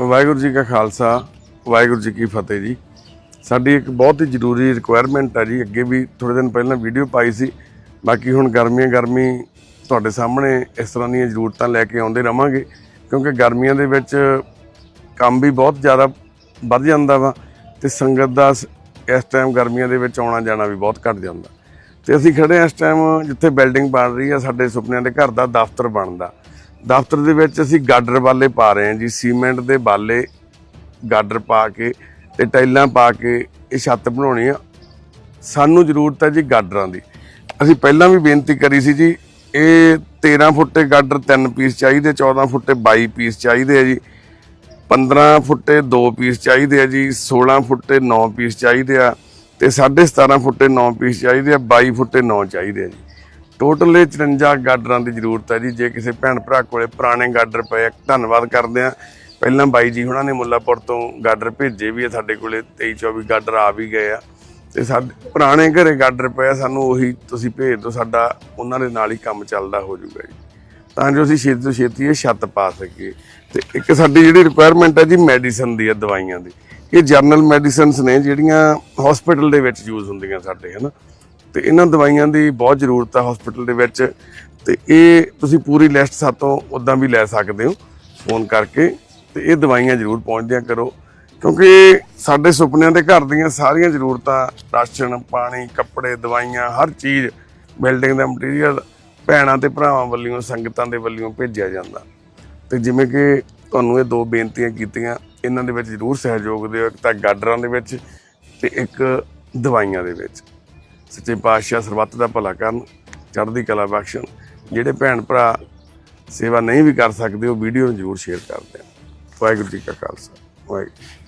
ਵਾਹਿਗੁਰੂ ਜੀ ਕਾ ਖਾਲਸਾ, ਵਾਹਿਗੁਰੂ ਜੀ ਕੀ ਫਤਿਹ ਜੀ। ਸਾਡੀ ਇੱਕ ਬਹੁਤ ਹੀ ਜ਼ਰੂਰੀ ਰਿਕੁਆਇਰਮੈਂਟ ਆ ਜੀ, ਅੱਗੇ ਵੀ ਥੋੜੇ ਦਿਨ ਪਹਿਲਾਂ ਵੀਡੀਓ ਪਾਈ ਸੀ। ਬਾਕੀ ਹੁਣ ਗਰਮੀਆਂ, ਗਰਮੀ ਤੁਹਾਡੇ ਸਾਹਮਣੇ ਇਸ ਤਰ੍ਹਾਂ ਦੀਆਂ ਜ਼ਰੂਰਤਾਂ ਲੈ ਕੇ ਆਉਂਦੇ ਰਵਾਂਗੇ, ਕਿਉਂਕਿ ਗਰਮੀਆਂ ਦੇ ਵਿੱਚ ਕੰਮ ਵੀ ਬਹੁਤ ਜ਼ਿਆਦਾ ਵੱਧ ਜਾਂਦਾ ਵਾ ਤੇ ਸੰਗਤ ਦਾ ਸ- ਇਸ ਟਾਈਮ ਗਰਮੀਆਂ ਦੇ ਵਿੱਚ ਆਉਣਾ ਜਾਣਾ ਵੀ ਬਹੁਤ ਘਟ ਜਾਂਦਾ। ਤੇ ਅਸੀਂ ਖੜੇ ਹਾਂ ਇਸ ਟਾਈਮ ਜਿੱਥੇ ਬਿਲਡਿੰਗ ਬਣ ਰਹੀ ਆ, ਸਾਡੇ ਸੁਪਨਿਆਂ ਦੇ ਘਰ ਦਾ ਦਫ਼ਤਰ ਬਣਦਾ। ਦਫ਼ਤਰ ਦੇ ਵਿੱਚ ਅਸੀਂ ਗਾਡਰ ਵਾਲੇ ਪਾ ਰਹੇ ਹਾਂ ਜੀ, ਸੀਮੈਂਟ ਦੇ ਬਾਲੇ ਗਾਡਰ ਪਾ ਕੇ ਤੇ ਟਾਈਲਾਂ ਪਾ ਕੇ ਇਹ ਛੱਤ ਬਣਾਉਣੀ ਆ। ਸਾਨੂੰ ਜ਼ਰੂਰਤ ਹੈ ਜੀ ਗਾਡਰਾਂ ਦੀ। ਅਸੀਂ ਪਹਿਲਾਂ ਵੀ ਬੇਨਤੀ ਕਰੀ ਸੀ ਜੀ, ਇਹ 13 ਫੁੱਟੇ ਗਾਡਰ 3 ਪੀਸ ਚਾਹੀਦੇ 14 ਫੁੱਟੇ 22 ਪੀਸ ਚਾਹੀਦੇ ਆ ਜੀ 15 ਫੁੱਟੇ 2 ਪੀਸ ਚਾਹੀਦੇ ਆ ਜੀ 16 ਫੁੱਟੇ 9 ਪੀਸ ਚਾਹੀਦੇ ਆ ਤੇ 17.5 ਫੁੱਟੇ 9 ਪੀਸ ਚਾਹੀਦੇ ਆ 22 ਫੁੱਟੇ 9 ਚਾਹੀਦੇ ਆ ਜੀ। ਟੋਟਲ ਇਹ 54 ਗਾਡਰਾਂ ਦੀ ਜ਼ਰੂਰਤ ਹੈ ਜੀ। ਜੇ ਕਿਸੇ ਭੈਣ ਭਰਾ ਕੋਲੇ ਪੁਰਾਣੇ ਗਾਡਰ ਪਏ ਧੰਨਵਾਦ ਕਰਦੇ ਆ ਪਹਿਲਾਂ ਬਾਈ ਜੀ ਹੁਣਾਂ ਨੇ ਮੁੱਲਾਪੁਰ ਤੋਂ ਗਾਡਰ ਭੇਜੇ ਵੀ ਆ ਸਾਡੇ ਕੋਲੇ 23 24 ਗਾਡਰ ਆ ਵੀ ਗਏ ਆ। ਤੇ ਸਾਡੇ ਪੁਰਾਣੇ ਘਰੇ ਗਾਡਰ ਪਏ ਸਾਨੂੰ ਉਹੀ ਤੁਸੀਂ ਭੇਜ ਦਿਓ, ਸਾਡਾ ਉਹਨਾਂ ਦੇ ਨਾਲ ਹੀ ਕੰਮ ਚੱਲਦਾ ਹੋ ਜਾਊਗਾ ਜੀ। ਤਾਂ ਜੋ ਅਸੀਂ ਛੇਤੀ ਤੋਂ ਛੇਤੀ ਇਹ ਛੱਤ ਪਾ ਸਕੀਏ। ਤੇ ਇੱਕ ਸਾਡੀ ਜਿਹੜੀ ਰਿਕੁਆਇਰਮੈਂਟ ਹੈ ਜੀ ਮੈਡੀਸਨ ਦੀ ਹੈ ਦਵਾਈਆਂ ਦੀ। ਇਹ ਜਰਨਲ ਮੈਡੀਸਨਸ ਨੇ ਜਿਹੜੀਆਂ ਹਸਪੀਟਲ ਦੇ ਵਿੱਚ ਯੂਜ਼ ਹੁੰਦੀਆਂ ਸਾਡੇ, ਹਨਾ? ਤੇ ਇਹਨਾਂ ਦਵਾਈਆਂ ਦੀ ਬਹੁਤ ਜ਼ਰੂਰਤ ਹੈ ਹਸਪੀਟਲ ਦੇ ਵਿੱਚ। ਤੇ ਇਹ ਤੁਸੀਂ ਪੂਰੀ ਲਿਸਟ ਸਾਤੋਂ ਉਦਾਂ ਵੀ ਲੈ ਸਕਦੇ ਹੋ ਫੋਨ ਕਰਕੇ। ਤੇ ਇਹ ਦਵਾਈਆਂ ਜ਼ਰੂਰ ਪਹੁੰਚਦਿਆਂ ਕਰੋ। ਕਿਉਂਕਿ ਸਾਡੇ ਸੁਪਨਿਆਂ ਦੇ ਘਰ ਦੀਆਂ ਸਾਰੀਆਂ ਜ਼ਰੂਰਤਾਂ, ਰਾਸ਼ਨ, ਪਾਣੀ, ਕੱਪੜੇ, ਦਵਾਈਆਂ, ਹਰ ਚੀਜ਼ ਬਿਲਡਿੰਗ ਦਾ ਮਟੀਰੀਅਲ ਭੈਣਾਂ ਤੇ ਭਰਾਵਾਂ ਵੱਲੋਂ, ਸੰਗਤਾਂ ਦੇ ਵੱਲੋਂ ਭੇਜਿਆ ਜਾਂਦਾ। ਤੇ ਜਿਵੇਂ ਕਿ ਤੁਹਾਨੂੰ ਇਹ ਦੋ ਬੇਨਤੀਆਂ ਕੀਤੀਆਂ, ਇਹਨਾਂ ਦੇ ਵਿੱਚ ਜ਼ਰੂਰ ਸਹਿਯੋਗ ਦਿਓ, ਇੱਕ ਤਾਂ ਗਾਡਰਾਂ ਦੇ ਵਿੱਚ ਤੇ ਇੱਕ ਦਵਾਈਆਂ ਦੇ ਵਿੱਚ। ਸੱਚੇ ਪਾਤਸ਼ਾਹ ਸਰਬੱਤ ਦਾ ਭਲਾ ਕਰਨ, ਚੜ੍ਹਦੀ ਕਲਾ ਬਖਸ਼ਣ। ਜਿਹੜੇ ਭੈਣ ਭਰਾ ਸੇਵਾ ਨਹੀਂ ਵੀ ਕਰ ਸਕਦੇ, ਉਹ ਵੀਡੀਓ ਨੂੰ ਜ਼ਰੂਰ ਸ਼ੇਅਰ ਕਰ ਦੇਣ। ਵਾਹਿਗੁਰੂ ਜੀ ਕਾ ਖਾਲਸਾ। ਵਾਹਿਗੁਰੂ